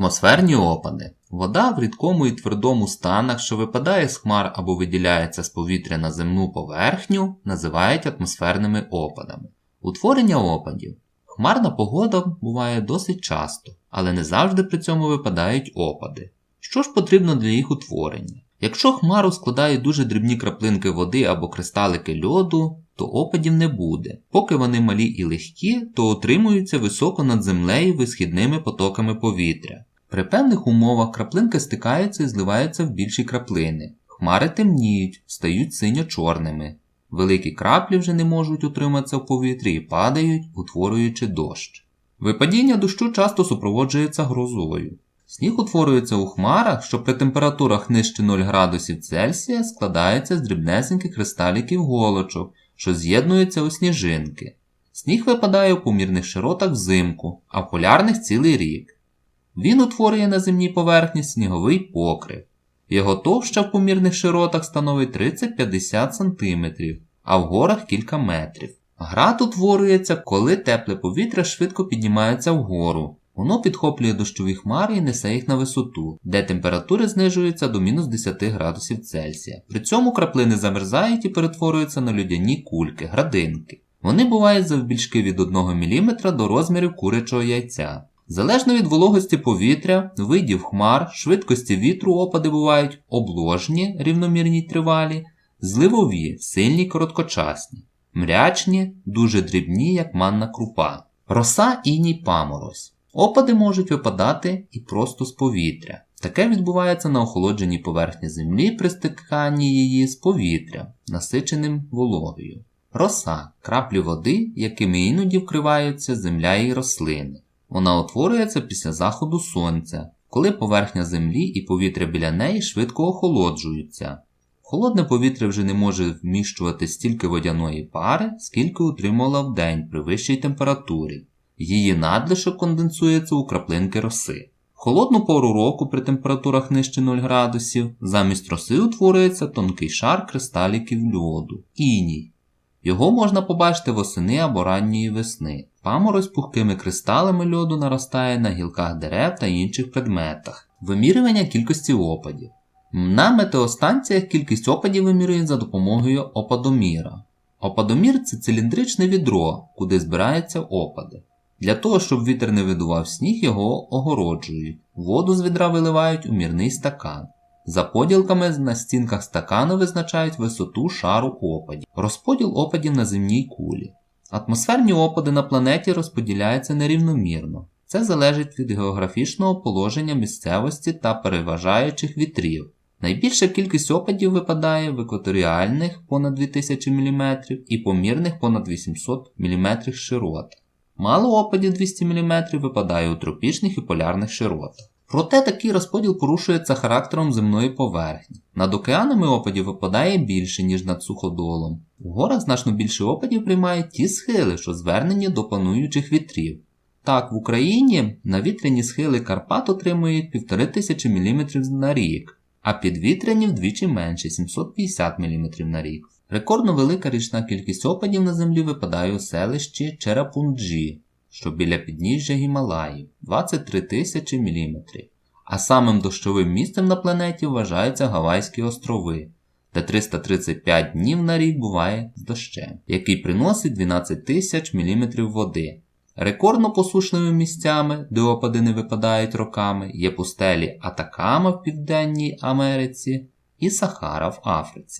Атмосферні опади. Вода в рідкому і твердому станах, що випадає з хмар або виділяється з повітря на земну поверхню, називають атмосферними опадами. Утворення опадів. Хмарна погода буває досить часто, але не завжди при цьому випадають опади. Що ж потрібно для їх утворення? Якщо хмару складають дуже дрібні краплинки води або кристалики льоду, то опадів не буде. Поки вони малі і легкі, то утримуються високо над землею висхідними потоками повітря. При певних умовах краплинки стикаються і зливаються в більші краплини. Хмари темніють, стають синьо-чорними. Великі краплі вже не можуть утриматися в повітрі і падають, утворюючи дощ. Випадіння дощу часто супроводжується грозою. Сніг утворюється у хмарах, що при температурах нижче 0 градусів Цельсія складається з дрібнесеньких кристаліків голочок, що з'єднуються у сніжинки. Сніг випадає у помірних широтах взимку, а в полярних цілий рік. Він утворює на земній поверхні сніговий покрив. Його товща в помірних широтах становить 30-50 см, а в горах кілька метрів. Град утворюється, коли тепле повітря швидко піднімається вгору. Воно підхоплює дощові хмари і несе їх на висоту, де температури знижуються до мінус 10 градусів Цельсія. При цьому краплини замерзають і перетворюються на людяні кульки, градинки. Вони бувають завбільшки від 1 мм до розмірів курячого яйця. Залежно від вологості повітря, видів хмар, швидкості вітру опади бувають обложні, рівномірні тривалі, зливові, сильні короткочасні, мрячні, дуже дрібні, як манна крупа, роса іній паморозь. Опади можуть випадати і просто з повітря. Таке відбувається на охолодженій поверхні землі при стиканні її з повітрям, насиченим вологою. Роса краплі води, якими іноді вкриваються земля і рослини. Вона утворюється після заходу сонця, коли поверхня землі і повітря біля неї швидко охолоджуються. Холодне повітря вже не може вміщувати стільки водяної пари, скільки утримувала в день при вищій температурі. Її надлишок конденсується у краплинки роси. Холодну пору року при температурах нижче 0 градусів замість роси утворюється тонкий шар кристаліків льоду іній. Його можна побачити восени або ранньої весни. Паморозь пухкими кристалами льоду наростає на гілках дерев та інших предметах. Вимірювання кількості опадів. На метеостанціях кількість опадів вимірюють за допомогою опадоміра. Опадомір це циліндричне відро, куди збираються опади. Для того, щоб вітер не видував сніг, його огороджують. Воду з відра виливають у мірний стакан. За поділками на стінках стакану визначають висоту шару опадів. Розподіл опадів на земній кулі. Атмосферні опади на планеті розподіляються нерівномірно. Це залежить від географічного положення місцевості та переважаючих вітрів. Найбільша кількість опадів випадає в екваторіальних понад 2000 мм і помірних понад 800 мм широт. Мало опадів 200 мм випадає у тропічних і полярних широтах. Проте такий розподіл порушується характером земної поверхні. Над океанами опадів випадає більше, ніж над суходолом. У горах значно більше опадів приймають ті схили, що звернені до плануючих вітрів. Так, в Україні навітряні схили Карпат отримують 1500 мм на рік, а підвітряні вдвічі менше 750 мм на рік. Рекордно велика річна кількість опадів на землі випадає у селищі Черапунджі, що біля підніжжя Гімалаїв 23 тисячі мм. А самим дощовим місцем на планеті вважаються Гавайські острови, де 335 днів на рік буває з дощем, який приносить 12 тисяч мм води. Рекордно посушними місцями, де опади не випадають роками, є пустелі Атакама в Південній Америці і Сахара в Африці.